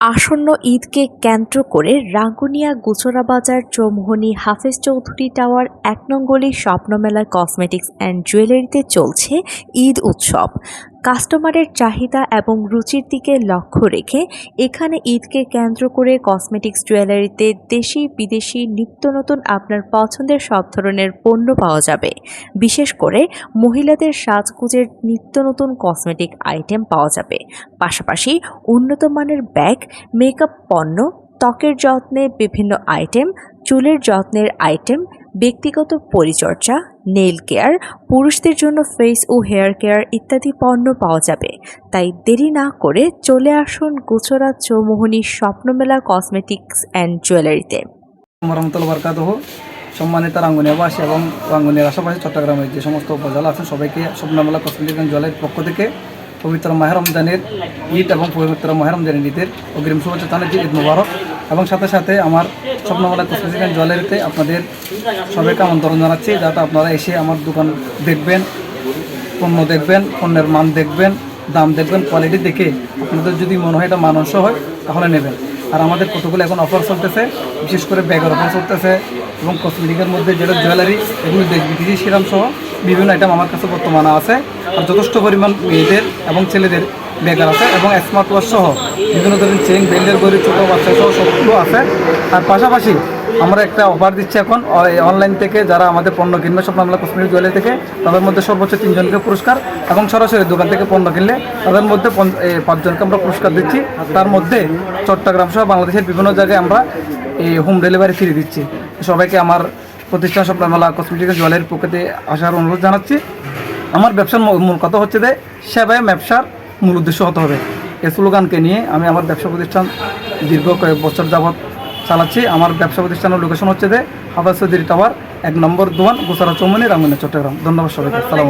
আসন্ন ঈদকে কেন্দ্র করে রাঙ্গুনিয়া গুচরাবাজার চৌমহনি হাফেজ চৌধুরী টাওয়ার এক নং গলির স্বপ্নমেলা কসমেটিক্স অ্যান্ড জুয়েলারিতে চলছে ঈদ উৎসব। কাস্টমারের চাহিদা এবং রুচির দিকে লক্ষ্য রেখে এখানে ঈদকে কেন্দ্র করে কসমেটিক্স জুয়েলারিতে দেশি, বিদেশি, নিত্য নতুন আপনার পছন্দের সব ধরনের পণ্য পাওয়া যাবে। বিশেষ করে মহিলাদের সাজগুজের নিত্য নতুন কসমেটিক আইটেম পাওয়া যাবে। পাশাপাশি উন্নত মানের ব্যাগ, মেকআপ পণ্য, ত্বকের যত্নে বিভিন্ন আইটেম, চুলের যত্নের আইটেম ব্যক্তিগত পরিচর্যা নেইল কেয়ার পুরুষদের জন্য ফেস ও হেয়ার কেয়ার ইত্যাদি পণ্য পাওয়া যাবে। তাই দেরি না করে চলে আসুন গুজরাট চৌমোহনী স্বপ্নমেলা কসমেটিক্স অ্যান্ড জুয়েলারিতে রহমতুল্লাহ বরকাতহ সম্মানিত রাঙ্গুনিয়াবাসী এবং রাঙ্গুনিয়ার আশেপাশে চট্টগ্রামের যে সমস্ত উপজেলা আছেন সবাইকে স্বপ্নমেলা কসমেটিক অ্যান্ড জলের পক্ষ থেকে পবিত্র মাহের রমজানের ঈদ এবং পবিত্র মাহের রমজানের ঈদের অগ্রিম শুভেচ্ছা জানাচ্ছি। ঈদ মুবারক। এবং সাথে সাথে আমার স্বপ্নমেলা কসমেটিক অ্যান্ড জুয়েলারিতে আপনাদের সবাইকে আমন্ত্রণ জানাচ্ছি, যাতে আপনারা এসে আমার দোকান দেখবেন, পণ্য দেখবেন, পণ্যের মান দেখবেন, দাম দেখবেন কোয়ালিটি দেখে আপনাদের যদি মনে হয় এটা মানস হয়, তাহলে নেবেন। আর আমাদের কতগুলো এখন অফার চলতেছে, বিশেষ করে ব্যাগের অফার চলতেছে এবং কসমেটিকের মধ্যে যেটা জুয়েলারি, এগুলো বিদেশি সেরাম সহ বিভিন্ন আইটেম আমার কাছে বর্তমানে আছে। যথেষ্ট পরিমাণ মেয়েদের এবং ছেলেদের ব্যাগার আছে এবং স্মার্ট ওয়াচ সহ বিভিন্ন ধরনের চেন বেল্টের গড়ি ছোটো বাচ্চা সহ সবগুলো আছে। আর পাশাপাশি আমরা একটা অফার দিচ্ছি এখন অনলাইন থেকে যারা আমাদের পণ্য কিনবে সব আমরা কসমেটিক জুয়েলারি থেকে, তাদের মধ্যে সর্বোচ্চ তিনজনকে পুরস্কার এবং সরাসরি দোকান থেকে পণ্য কিনলে তাদের মধ্যে পাঁচজনকে আমরা পুরস্কার দিচ্ছি। তার মধ্যে চট্টগ্রাম সহ বাংলাদেশের বিভিন্ন জায়গায় আমরা এই হোম ডেলিভারি ফ্রি দিচ্ছি। সবাইকে আমার প্রতিষ্ঠান স্বপ্নমেলা কসমেটিক জুয়েলারির পক্ষে আসার অনুরোধ জানাচ্ছি। আমার ব্যবসার মূল কথা হচ্ছে যে সেবায় ব্যবসার মূল উদ্দেশ্য হতে হবে। এই স্লোগানকে নিয়ে আমি আমার ব্যবসা প্রতিষ্ঠান দীর্ঘ কয়েক বছর যাবৎ চালাচ্ছি। আমার ব্যবসা প্রতিষ্ঠানের লোকেশন হচ্ছে যে চৌধুরী টাওয়ার এক নম্বর দোয়ান, গোসারা চৌমনি রাঙ্গুনিয়া চট্টগ্রাম। ধন্যবাদ সবাইকে। সালাম